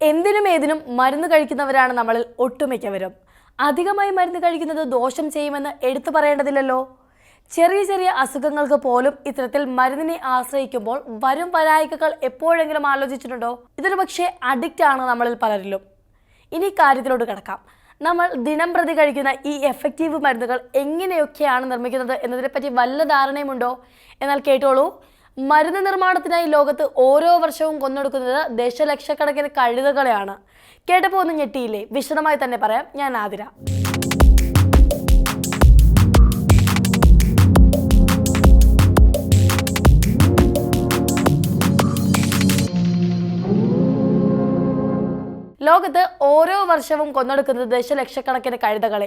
എന്തിനും ഏതിനും മരുന്ന് കഴിക്കുന്നവരാണ് നമ്മളിൽ ഒട്ടുമിക്കവരും. അധികമായി മരുന്ന് കഴിക്കുന്നത് ദോഷം ചെയ്യുമെന്ന് എടുത്തു പറയേണ്ടതില്ലല്ലോ. ചെറിയ ചെറിയ അസുഖങ്ങൾക്ക് പോലും ഇത്തരത്തിൽ മരുന്നിനെ ആശ്രയിക്കുമ്പോൾ വരും വരായികകൾ എപ്പോഴെങ്കിലും ആലോചിച്ചിട്ടുണ്ടോ? ഇതൊരു പക്ഷേ അഡിക്റ്റ് ആണ് നമ്മളിൽ പലരിലും. ഇനി കാര്യത്തിലോട്ട് കിടക്കാം. നമ്മൾ ദിനം പ്രതി കഴിക്കുന്ന ഈ എഫക്റ്റീവ് മരുന്നുകൾ എങ്ങനെയൊക്കെയാണ് നിർമ്മിക്കുന്നത് എന്നതിനെപ്പറ്റി വല്ല ധാരണയുമുണ്ടോ? എന്നാൽ കേട്ടോളൂ. മരുന്ന് നിർമ്മാണത്തിനായി ലോകത്ത് ഓരോ വർഷവും കൊന്നെടുക്കുന്നത് ദശലക്ഷക്കണക്കിന് കഴുതകളെയാണ്. കേട്ടപ്പോൾ ഒന്ന് ഞെട്ടിയില്ലേ? വിശദമായി തന്നെ പറയാം. ഞാൻ ആതിര. ലോകത്ത് ഓരോ വർഷവും കൊന്നൊടുക്കുന്നത് ദശലക്ഷക്കണക്കിന് കഴുതകളെ.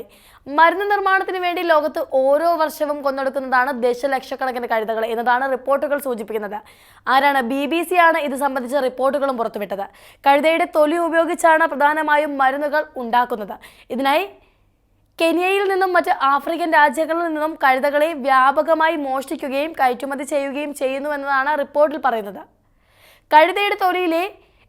മരുന്ന് നിർമ്മാണത്തിന് വേണ്ടി ലോകത്ത് ഓരോ വർഷവും കൊന്നൊടുക്കുന്നതാണ് ദശലക്ഷക്കണക്കിന് കഴുതകളെ എന്നതാണ് റിപ്പോർട്ടുകൾ സൂചിപ്പിക്കുന്നത്. ആരാണ്? ബി ബി സി ആണ് ഇത് സംബന്ധിച്ച റിപ്പോർട്ടുകളും പുറത്തുവിട്ടത്. കഴുതയുടെ തൊലി ഉപയോഗിച്ചാണ് പ്രധാനമായും മരുന്നുകൾ ഉണ്ടാക്കുന്നത്. ഇതിനായി കെനിയയിൽ നിന്നും മറ്റ് ആഫ്രിക്കൻ രാജ്യങ്ങളിൽ നിന്നും കഴുതകളെ വ്യാപകമായി മോഷ്ടിക്കുകയും കയറ്റുമതി ചെയ്യുകയും ചെയ്യുന്നു എന്നതാണ് റിപ്പോർട്ടിൽ പറയുന്നത്. കഴുതയുടെ തൊലിയിലെ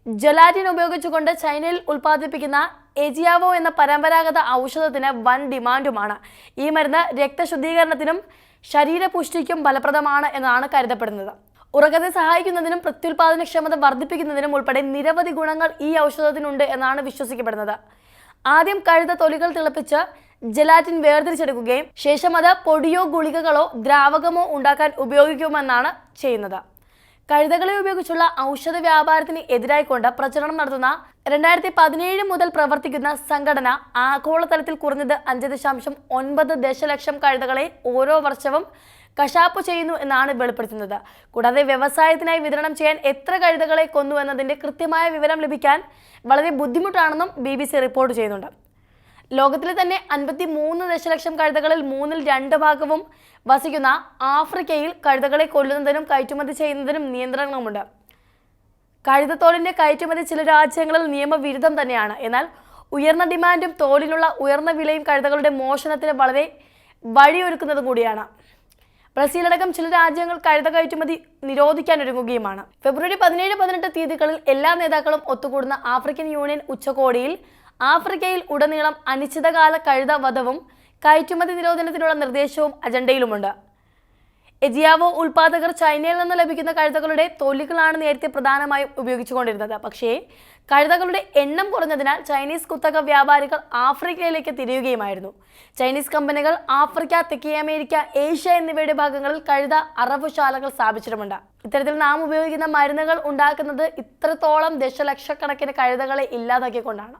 ജലാറ്റിൻ ഉപയോഗിച്ചുകൊണ്ട് ചൈനയിൽ ഉൽപ്പാദിപ്പിക്കുന്ന എജിയാവോ എന്ന പരമ്പരാഗത ഔഷധത്തിന് വൻ ഡിമാൻഡുമാണ്. ഈ മരുന്ന് രക്തശുദ്ധീകരണത്തിനും ശരീരപുഷ്ടിക്കും ഫലപ്രദമാണ് എന്നാണ് കരുതപ്പെടുന്നത്. ഉറക്കത്തെ സഹായിക്കുന്നതിനും പ്രത്യുൽപാദനക്ഷമത വർദ്ധിപ്പിക്കുന്നതിനും ഉൾപ്പെടെ നിരവധി ഗുണങ്ങൾ ഈ ഔഷധത്തിനുണ്ട് എന്നാണ് വിശ്വസിക്കപ്പെടുന്നത്. ആദ്യം കഴുത തൊലികൾ തിളപ്പിച്ച് ജലാറ്റിൻ വേർതിരിച്ചെടുക്കുകയും ശേഷം അത് പൊടിയോ ഗുളികകളോ ദ്രാവകമോ ഉണ്ടാക്കാൻ ഉപയോഗിക്കുമെന്നാണ് ചെയ്യുന്നത്. കഴുതകളെ ഉപയോഗിച്ചുള്ള ഔഷധ വ്യാപാരത്തിന് എതിരായിക്കൊണ്ട് പ്രചരണം നടത്തുന്ന രണ്ടായിരത്തി പതിനേഴ് മുതൽ പ്രവർത്തിക്കുന്ന സംഘടന ആഗോളതലത്തിൽ കുറഞ്ഞത് അഞ്ച് ദശാംശം ഒൻപത് ദശലക്ഷം കഴുതകളെ ഓരോ വർഷവും കശാപ്പ് ചെയ്യുന്നു എന്നാണ് വെളിപ്പെടുത്തുന്നത്. കൂടാതെ വ്യവസായത്തിനായി വിതരണം ചെയ്യാൻ എത്ര കഴുതകളെ കൊന്നു എന്നതിന്റെ കൃത്യമായ വിവരം ലഭിക്കാൻ വളരെ ബുദ്ധിമുട്ടാണെന്നും ബി റിപ്പോർട്ട് ചെയ്യുന്നുണ്ട്. ലോകത്തിലെ തന്നെ അൻപത്തി മൂന്ന് ദശലക്ഷം കഴുതകളിൽ മൂന്നിൽ രണ്ട് ഭാഗവും വസിക്കുന്ന ആഫ്രിക്കയിൽ കഴുതകളെ കൊല്ലുന്നതിനും കയറ്റുമതി ചെയ്യുന്നതിനും നിയന്ത്രണങ്ങളുമുണ്ട്. കഴുതത്തോലിന്റെ കയറ്റുമതി ചില രാജ്യങ്ങളിൽ നിയമവിരുദ്ധം തന്നെയാണ്. എന്നാൽ ഉയർന്ന ഡിമാൻഡും തോലിനുള്ള ഉയർന്ന വിലയും കഴുതകളുടെ മോഷണത്തിന് വളരെ വഴിയൊരുക്കുന്നത് കൂടിയാണ്. ബ്രസീലടക്കം ചില രാജ്യങ്ങൾ കഴുത കയറ്റുമതി നിരോധിക്കാൻ ഒരുങ്ങുകയുമാണ്. ഫെബ്രുവരി പതിനേഴ് പതിനെട്ട് തീയതികളിൽ എല്ലാ നേതാക്കളും ഒത്തുകൂടുന്ന ആഫ്രിക്കൻ യൂണിയൻ ഉച്ചകോടിയിൽ ആഫ്രിക്കയിൽ ഉടനീളം അനിശ്ചിതകാല കഴുത വധവും കയറ്റുമതി നിരോധനത്തിനുള്ള നിർദ്ദേശവും അജണ്ടയിലുമുണ്ട്. എജിയാവോ ഉൽപാദകർ ചൈനയിൽ നിന്ന് ലഭിക്കുന്ന കഴുതകളുടെ തൊലികളാണ് നേരത്തെ പ്രധാനമായും ഉപയോഗിച്ചുകൊണ്ടിരുന്നത്. പക്ഷേ കഴുതകളുടെ എണ്ണം കുറഞ്ഞതിനാൽ ചൈനീസ് കുത്തക വ്യാപാരികൾ ആഫ്രിക്കയിലേക്ക് തിരിയുകയുമായിരുന്നു. ചൈനീസ് കമ്പനികൾ ആഫ്രിക്ക തെക്കേ അമേരിക്ക ഏഷ്യ എന്നിവയുടെ ഭാഗങ്ങളിൽ കഴുത അറവുശാലകൾ സ്ഥാപിച്ചിട്ടുമുണ്ട്. ഇത്തരത്തിൽ നാം ഉപയോഗിക്കുന്ന മരുന്നുകൾ ഉണ്ടാക്കുന്നത് ഇത്രത്തോളം ദശലക്ഷക്കണക്കിന് കഴുതകളെ ഇല്ലാതാക്കിക്കൊണ്ടാണ്.